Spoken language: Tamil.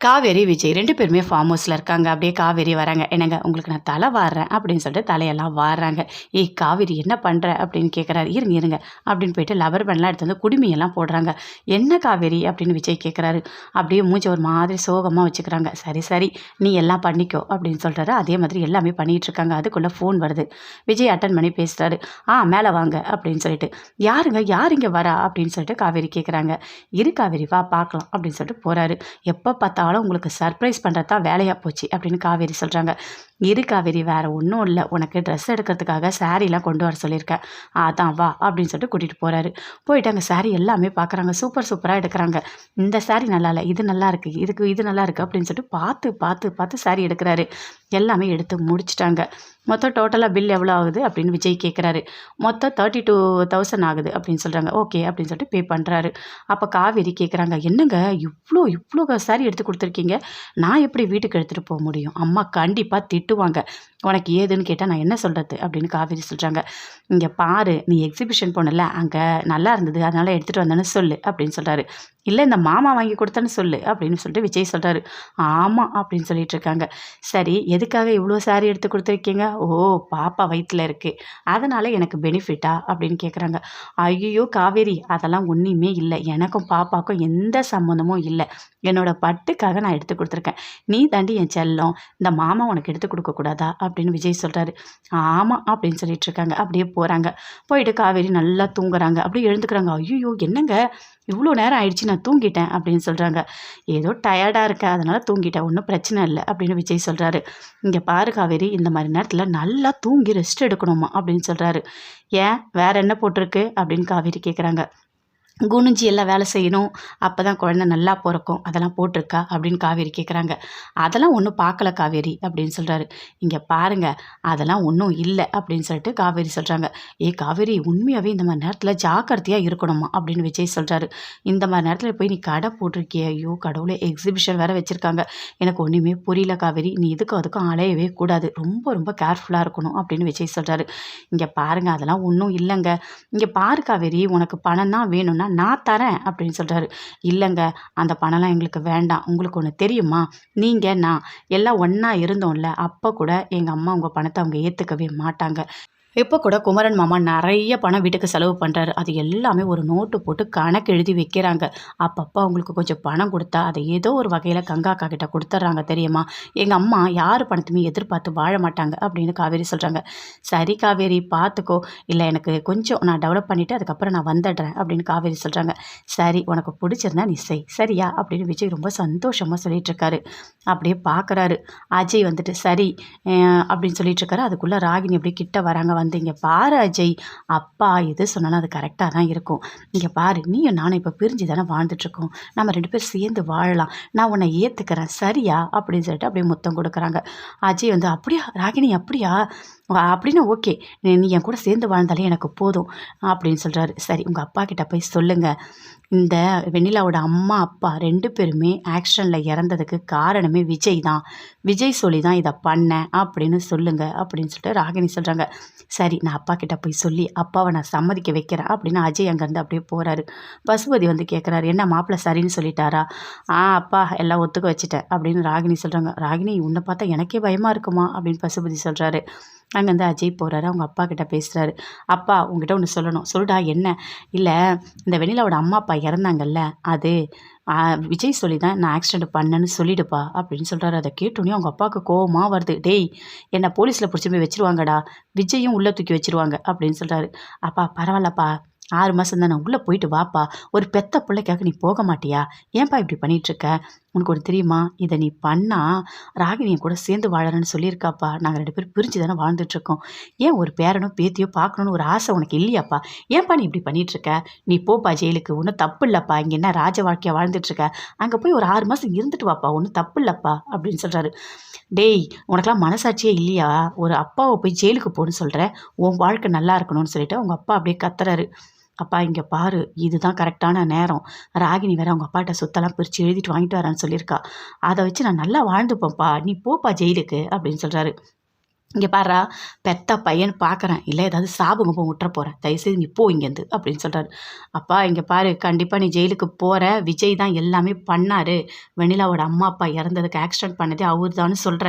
காவேரி விஜய் ரெண்டு பேருமே ஃபார்ம் ஹவுஸில் இருக்காங்க. அப்படியே காவேரி வராங்க. என்னங்க உங்களுக்கு நான் தலை வாடுறேன் அப்படின்னு சொல்லிட்டு தலையெல்லாம் வாடுறாங்க ஏய் காவேரி என்ன பண்ணுற அப்படின்னு கேட்குறாரு இருங்க இருங்க அப்படின்னு போயிட்டு லவர் பண்ணலாம் எடுத்து வந்து குடுமையெல்லாம் போடுறாங்க. என்ன காவேரி அப்படின்னு விஜய் கேட்குறாரு அப்படியே மூஞ்சி ஒரு மாதிரி சோகமாக வச்சுக்கிறாங்க. சரி சரி நீ எல்லாம் பண்ணிக்கோ அப்படின்னு சொல்கிறாரு அதே மாதிரி எல்லாமே பண்ணிகிட்டு இருக்காங்க. அதுக்குள்ளே ஃபோன் வருது. விஜய் அட்டன் பண்ணி பேசுகிறாரு ஆ மேலே வாங்க அப்படின்னு சொல்லிட்டு. யாருங்க யார் இங்கே வரா? அப்படின்னு சொல்லிட்டு காவேரி கேட்குறாங்க இரு காவேரி வா பார்க்கலாம் அப்படின்னு சொல்லிட்டு போகிறாரு எப்போ பார்த்தாலும் உங்களுக்கு சர்ப்ரைஸ் பண்ணுறது தான் வேலையாக போச்சு அப்படின்னு காவேரி சொல்கிறாங்க இரு காவேரி வேறு ஒன்றும் இல்லை. உனக்கு ட்ரெஸ் எடுக்கிறதுக்காக சாரீலாம் கொண்டு வர சொல்லியிருக்கேன் அதான் வா அப்படின்னு சொல்லிட்டு கூட்டிகிட்டு போகிறாரு போயிட்டு அங்கே சாரீ எல்லாமே பார்க்குறாங்க சூப்பர் சூப்பராக எடுக்கிறாங்க. இந்த சாரீ நல்லா இல்லை. இது நல்லா இருக்குது இதுக்கு இது நல்லா இருக்குது அப்படின்னு சொல்லிட்டு பார்த்து பார்த்து பார்த்து சாரீ எடுக்கிறாரு. எல்லாமே எடுத்து முடிச்சிட்டாங்க. மொத்தம் டோட்டலாக பில் எவ்வளோ ஆகுது அப்படின்னு விஜய் கேட்குறாரு மொத்தம் தேர்ட்டி டூ தௌசண்ட் ஆகுது அப்படின்னு சொல்கிறாங்க ஓகே அப்படின்னு சொல்லிட்டு பே பண்ணுறாரு அப்போ காவேரி கேட்குறாங்க என்னங்க இவ்வளோ இவ்வளோ சாரி எடுத்து கொடுத்துருக்கீங்க. நான் எப்படி வீட்டுக்கு எடுத்துகிட்டு போக முடியும்? அம்மா கண்டிப்பாக திட்டுவாங்க. உனக்கு ஏதுன்னு கேட்டால் நான் என்ன சொல்கிறது அப்படின்னு காவேரி சொல்கிறாங்க இங்கே பாரு நீ எக்ஸிபிஷன் போனல அங்கே நல்லா இருந்தது அதனால் எடுத்துகிட்டு வந்தேன்னு சொல்லு அப்படின்னு சொல்கிறாரு இல்லை இந்த மாமா வாங்கி கொடுத்தேன்னு சொல்லு அப்படின்னு சொல்லிட்டு விஜய் சொல்கிறாரு ஆமாம் அப்படின்னு சொல்லிட்டு இருக்காங்க. சரி எதுக்காக இவ்வளோ சாரி எடுத்து கொடுத்துருக்கீங்க? ஓ பாப்பா வயிற்றில் இருக்குது அதனால் எனக்கு பெனிஃபிட்டா அப்படின்னு கேட்குறாங்க ஐயோ காவேரி அதெல்லாம் ஒன்றுமே இல்லை. எனக்கும் பாப்பாக்கும் எந்த சம்மந்தமும் இல்லை. என்னோட உனக்காக நான் எடுத்து கொடுத்துருக்கேன். நீ தாண்டி என் செல்லம் இந்த மாமா உனக்கு எடுத்து கொடுக்கக்கூடாதா அப்படின்னு விஜய் சொல்கிறாரு ஆமாம் அப்படின்னு சொல்லிட்டு இருக்காங்க. அப்படியே போகிறாங்க போயிட்டு காவேரி நல்லா தூங்குறாங்க. அப்படியே எழுந்துக்கிறாங்க. ஐயோ என்னங்க? இவ்வளோ நேரம் ஆயிடுச்சு நான் தூங்கிட்டேன் அப்படின்னு சொல்கிறாங்க ஏதோ டயர்டாக இருக்கேன் அதனால் தூங்கிட்டேன். ஒன்றும் பிரச்சனை இல்லை அப்படின்னு விஜய் சொல்கிறாரு இங்கே பாரு காவேரி இந்த மாதிரி நேரத்தில் நல்லா தூங்கி ரெஸ்ட் எடுக்கணுமா? அப்படின்னு சொல்கிறாரு ஏன்? வேற என்ன போட்டிருக்கு? அப்படின்னு காவேரி கேட்குறாங்க குனிஞ்சி எல்லாம் வேலை செய்யணும். அப்போ தான் குழந்த நல்லா பிறக்கும். அதெல்லாம் போட்டிருக்கா? அப்படின்னு காவேரி கேட்குறாங்க அதெல்லாம் ஒன்றும் பார்க்கல காவேரி அப்படின்னு சொல்கிறாரு இங்கே பாருங்கள் அதெல்லாம் ஒன்றும் இல்லை அப்படின்னு சொல்லிட்டு காவேரி சொல்கிறாங்க ஏ காவேரி உண்மையாகவே இந்த மாதிரி நேரத்தில் ஜாக்கிரதையாக இருக்கணுமா? அப்படின்னு விஜய் சொல்கிறாரு இந்த மாதிரி நேரத்தில் போய் நீ கடை போட்டிருக்கிய ஐயோ கடவுளே எக்ஸிபிஷன் வேறு வச்சுருக்காங்க. எனக்கு ஒன்றுமே புரியல காவேரி. நீ இதுக்கும் அதுக்கும் அலையவே கூடாது. ரொம்ப ரொம்ப கேர்ஃபுல்லாக இருக்கணும் அப்படின்னு விஜய் சொல்கிறாரு இங்கே பாருங்கள் அதெல்லாம் ஒன்றும் இல்லைங்க. இங்கே பாரு காவேரி உனக்கு பணம் தான் வேணும்னா நான் தரேன் அப்படின்னு சொல்கிறாரு இல்லைங்க அந்த பணம்லாம் எங்களுக்கு வேண்டாம். உங்களுக்கு ஒன்று தெரியுமா? நீங்கள் நான் எல்லாம் ஒன்றா இருந்தோம்ல அப்போ கூட எங்கள் அம்மா உங்கள் பணத்தை அவங்க ஏற்றுக்கவே மாட்டாங்க. இப்போ கூட குமரன் மாமா நிறைய பணம் வீட்டுக்கு செலவு பண்ணுறாரு அது எல்லாமே ஒரு நோட்டு போட்டு கணக்கு எழுதி வைக்கிறாங்க. அப்பப்போ அவங்களுக்கு கொஞ்சம் பணம் கொடுத்தா அதை ஏதோ ஒரு வகையில் கங்காக்கா கிட்ட கொடுத்துட்றாங்க தெரியுமா? எங்கள் அம்மா யார் பணத்தையுமே எதிர்பார்த்து வாழ மாட்டாங்க அப்படின்னு காவேரி சொல்கிறாங்க சரி காவேரி பார்த்துக்கோ இல்லை எனக்கு கொஞ்சம் நான் டெவலப் பண்ணிவிட்டு அதுக்கப்புறம் நான் வந்துடுறேன் அப்படின்னு காவேரி சொல்கிறாங்க சரி உனக்கு பிடிச்சிருந்தா நீ செய். சரியா? அப்படின்னு விஜய் ரொம்ப சந்தோஷமாக சொல்லிகிட்ருக்காரு அப்படியே பார்க்குறாரு அஜய் வந்துட்டு சரி அப்படின்னு சொல்லிகிட்ருக்காரு அதுக்குள்ளே ராகினி அப்படியே கிட்ட வராங்க வந்து இங்கே பாரு அஜய். அப்பா எது சொன்னாலும் அது கரெக்டாக தான் இருக்கும். இங்கே பாரு நீயும் நானும் இப்போ பிரிஞ்சு தானே வாழ்ந்துட்டுருக்கோம். நம்ம ரெண்டு பேரும் சேர்ந்து வாழலாம். நான் உன்னை ஏற்றுக்கிறேன் சரியா? அப்படின்னு சொல்லிட்டு அப்படியே முத்தம் கொடுக்குறாங்க. அஜய் வந்து அப்படியா? ராகினி அப்படியா? அப்படின்னு ஓகே. நீ என் கூட சேர்ந்து வாழ்ந்தாலே எனக்கு போதும் அப்படின்னு சொல்கிறாரு சரி உங்கள் அப்பா கிட்ட போய் சொல்லுங்கள் இந்த வெண்ணிலாவோட அம்மா அப்பா ரெண்டு பேருமே ஆக்ஷனில் இறந்ததுக்கு காரணமே விஜய் தான். விஜய் சொல்லி தான் இதை பண்ணேன் அப்படின்னு சொல்லுங்கள் அப்படின்னு சொல்லிட்டு ராகினி சொல்கிறாங்க சரி நான் அப்பா கிட்ட போய் சொல்லி அப்பாவை நான் சம்மதிக்க வைக்கிறேன் அப்படின்னு அஜய் அங்கேருந்து அப்படியே போகிறாரு பசுபதி வந்து கேட்குறாரு என்ன மாப்பிள்ளை சரின்னு சொல்லிட்டாரா? ஆ அப்பா எல்லாம் ஒத்துக்க வச்சுட்டேன் அப்படின்னு ராகினி சொல்கிறாங்க ராகினி உன்னை பார்த்தா எனக்கே பயமாக இருக்குமா? அப்படின்னு பசுபதி சொல்கிறாரு அங்கேருந்து அஜய் போகிறாரு அவங்க அப்பா கிட்ட பேசுகிறாரு அப்பா உங்ககிட்ட ஒன்று சொல்லணும். சொல்டா என்ன? இல்லை இந்த வெண்ணிலாவோட அம்மா அப்பா இறந்தாங்கல்ல அது விஜய் சொல்லி தான் நான் ஆக்சிடென்ட் பண்ணேன்னு சொல்லிடுப்பா அப்படின்னு சொல்கிறாரு அதை கேட்டோன்னே அவங்க அப்பாவுக்கு கோவமாக வருது. டேய் என்னை போலீஸில் பிடிச்சி போய் வச்சிருவாங்கடா விஜயும் உள்ளே தூக்கி வச்சிருவாங்க அப்படின்னு சொல்கிறாரு அப்பா பரவாயில்லப்பா ஆறு மாதம் தானே உள்ளே போயிட்டு வாப்பா. ஒரு பெத்த பிள்ளைக்காக நீ போக மாட்டியா? ஏன்பா இப்படி பண்ணிகிட்ருக்க இருக்க? உனக்கு ஒரு தெரியுமா? இதை நீ பண்ணா ராகினி கூட சேர்ந்து வாழறேன்னு சொல்லியிருக்காப்பா. நாங்கள் ரெண்டு பேரும் பிரிஞ்சு தானே வாழ்ந்துட்டுருக்கோம். ஏன் ஒரு பேரனோ பேத்தியோ பார்க்கணுன்னு ஒரு ஆசை உனக்கு இல்லையாப்பா? ஏன்பா நீ இப்படி பண்ணிகிட்ருக்க நீ போப்பா ஜெயிலுக்கு. ஒன்றும் தப்பு இல்லைப்பா. இங்கே என்ன ராஜ வாழ்க்கையை வாழ்ந்துட்டுருக்க? அங்கே போய் ஒரு ஆறு மாதம் இருந்துட்டு வாப்பா. ஒன்றும் தப்பு இல்லைப்பா. அப்படின்னு சொல்கிறாரு டேய் உனக்கெல்லாம் மனசாட்சியே இல்லையா? ஒரு அப்பாவை போய் ஜெயிலுக்கு போகணுன்னு சொல்கிற உன் வாழ்க்கை நல்லா இருக்கணும்னு சொல்லிட்டு அவங்க அப்பா அப்படியே கத்துறாரு. அப்பா இங்கே பாரு இதுதான் கரெக்டான நேரம். ராகினி வேற அவங்க அப்பாட்ட சொத்தெல்லாம் பிரித்து எழுதிட்டு வாங்கிட்டு வரேன்னு சொல்லியிருக்கா. அதை வச்சு நான் நல்லா வாழ்ந்துப்பேன்ப்பா நீ போப்பா ஜெயிலுக்கு அப்படின்னு சொல்கிறாரு இங்கே பாரா பெத்த பையன் பார்க்குறேன் இல்லை ஏதாவது சாபம் போய் விட்டுற போகிறேன் தயவுசெய்து நீ போ இங்கேருந்து அப்படின்னு சொல்கிறாரு அப்பா இங்கே பாரு கண்டிப்பாக நீ ஜெயிலுக்கு போகிற விஜய் தான் எல்லாமே பண்ணார். வெண்ணிலாவோட அம்மா அப்பா இறந்ததுக்கு ஆக்சிடென்ட் பண்ணதே அவர் தான் சொல்கிற